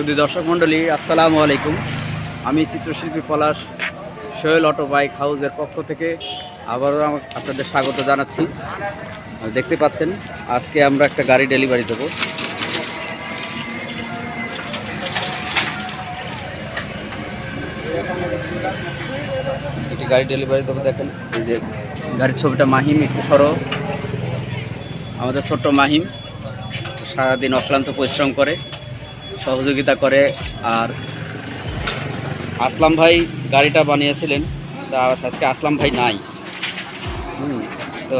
শুধু দর্শক মণ্ডলী, আসসালামু আলাইকুম। আমি চিত্রশিল্পী পলাশ সোহেল অটো বাইক হাউসের পক্ষ থেকে আবারও আপনাদের স্বাগত জানাচ্ছি। দেখতে পাচ্ছেন, আজকে আমরা একটা গাড়ি ডেলিভারি দেবো। গাড়ি ডেলিভারি দেবো, দেখেন, এই যে গাড়ির ছবিটা মাহিম, একটু সরো। আমাদের ছোট্ট মাহিম সারাদিন অক্লান্ত পরিশ্রম করে। সহযোগিতা করে আর আসলাম ভাই গাড়িটা বানিয়েছিলেন, তা আজকে আসলাম ভাই নাই। তো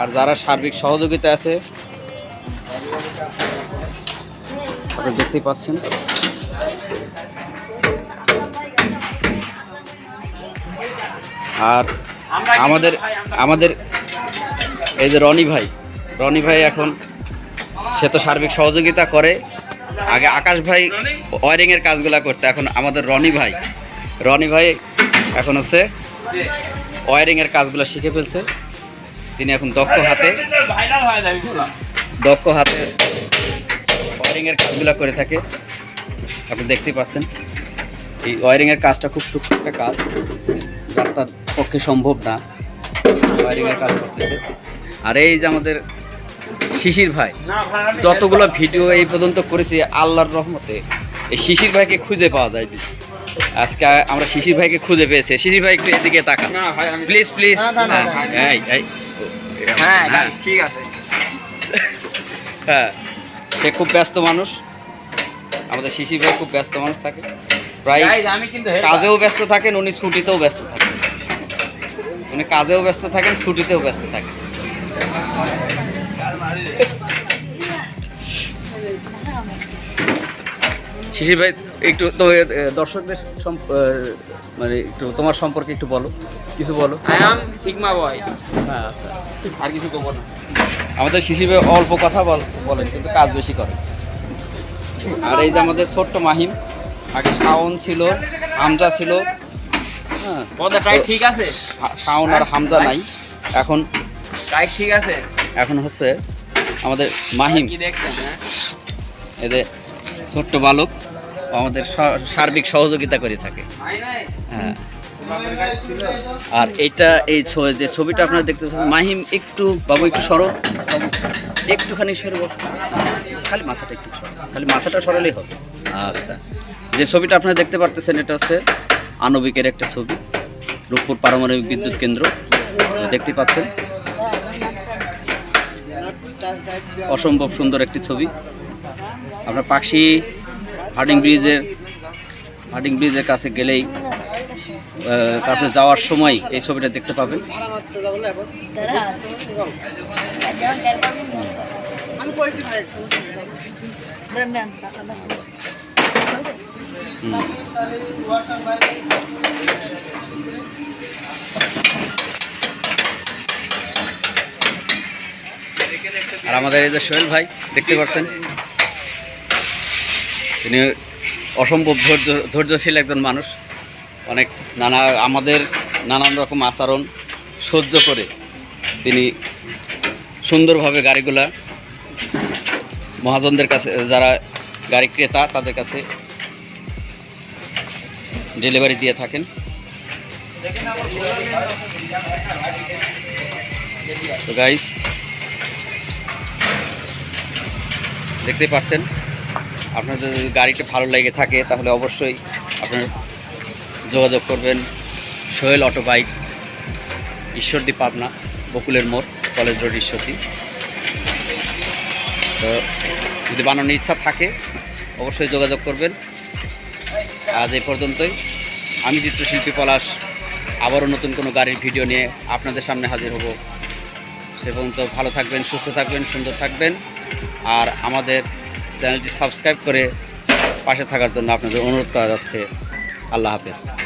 আর যারা সার্বিক সহযোগিতা আছে দেখতেই পাচ্ছেন। আর আমাদের আমাদের এই যে রনি ভাই রনি ভাই এখন, সে তো সার্বিক সহযোগিতা করে আগে আকাশ ভাই ওয়ারিং এর কাজগুলা করতে এখন আমাদের রনি ভাই। রনি ভাই এখন হচ্ছে ওয়ারিং এর কাজগুলো শিখে ফেলছে। তিনি এখন দক্ষ হাতে দক্ষ হাতে ওয়ারিং এর কাজগুলো করে থাকে। আপনি দেখতেই পাচ্ছেন এই ওয়ারিং এর কাজটা খুব সূক্ষ্ম একটা কাজ। যার তার পক্ষে সম্ভব না ওয়ারিং এর কাজ করতেছে আর এই যে আমাদের শিশির ভাই যতগুলো ভিডিও এই পর্যন্ত করেছি আল্লাহর রহমতে এই শিশির ভাইকে খুঁজে পাওয়া যায় আজকে আমরা শিশির ভাইকে খুঁজে পেয়েছি। শিশির ভাই একটু এদিকে তাকান। না ভাই প্লিজ প্লিজ এই হ্যাঁ হ্যাঁ। ঠিক আছে। হ্যাঁ সে খুব ব্যস্ত মানুষ। আমাদের শিশির ভাই খুব ব্যস্ত মানুষ থাকে। প্রায় আমি কিন্তু কাজেও ব্যস্ত থাকেন উনি ছুটিতেও ব্যস্ত থাকেন। উনি কাজেও ব্যস্ত থাকেন ছুটিতেও ব্যস্ত থাকেন। শিশির ভাই একটু তো দর্শকদের মানে একটু তোমার সম্পর্কে একটু বলো কিছু বলো। I am sigma boy. হ্যাঁ আচ্ছা। আর কিছু করব না। আমাদের শিশির ভাই অল্প কথা বল বলেন কিন্তু কাজ বেশি করে। আর এই যে আমাদের ছোট্ট মাহিম আগে শাওন ছিল হামজা ছিল। হ্যাঁ ঠিক আছে? শাওন আর হামজা নাই। এখন ঠিক আছে? এখন হচ্ছে আমাদের মাহিম। দেখছেন হ্যাঁ? এদের ছোট্ট বালক আমাদের সার্বিক সহযোগিতা করে থাকে। হ্যাঁ। আর এটা এই যে ছবিটা আপনারা দেখতে পাচ্ছেন মাহিম একটু বাবু একটু সরো একটুখানি সরে বসো খালি মাথাটা একটু সরো খালি মাথাটা সরালেই হবে। আচ্ছা। যে ছবিটা আপনারা দেখতে পারতেছেন এটা হচ্ছে আণবিকের একটা ছবি রূপপুর পারমাণবিক বিদ্যুৎ কেন্দ্র। দেখতে পাচ্ছেন। অসম্ভব সুন্দর একটি ছবি। আপনার পাখি হার্ডিং ব্রিজের হার্ডিং ব্রিজের কাছে গেলেই কাছে যাওয়ার সময় এই ছবিটা দেখতে পাবেন। হুম। আর আমাদের এই যে সোহেল ভাই, দেখতে পাচ্ছেন? তিনি অসম্ভব ধৈর্য, ধৈর্যশীল একজন মানুষ। অনেক নানা, আমাদের নানান রকম আচরণ সহ্য করে তিনি সুন্দরভাবে গাড়িগুলা মহাজনদের কাছে, যারা গাড়ি ক্রেতা, তাদের কাছে ডেলিভারি দিয়ে থাকেন। তো গাইস দেখতে পাচ্ছেন। আপনাদের যদি গাড়িটা ভালো লেগে থাকে, তাহলে অবশ্যই আপনার যোগাযোগ করবেন। সোহেল অটো বাইক, ঈশ্বরদী পাবনা, বকুলের মোড়, কলেজ রোড, ঈশ্বরদী। তো যদি বানানোর ইচ্ছা থাকে, অবশ্যই যোগাযোগ করবেন। আজ এই পর্যন্তই। আমি চিত্রশিল্পী পলাশ, আবারও নতুন কোনো গাড়ির ভিডিও নিয়ে আপনাদের সামনে হাজির হব। সে পর্যন্ত ভালো থাকবেন, সুস্থ থাকবেন, সুন্দর থাকবেন। আর আমাদের চ্যানেলটি সাবস্ক্রাইব করে পাশে থাকার জন্য আপনাদের অনুরোধ করা যাচ্ছে। আল্লাহ হাফেজ।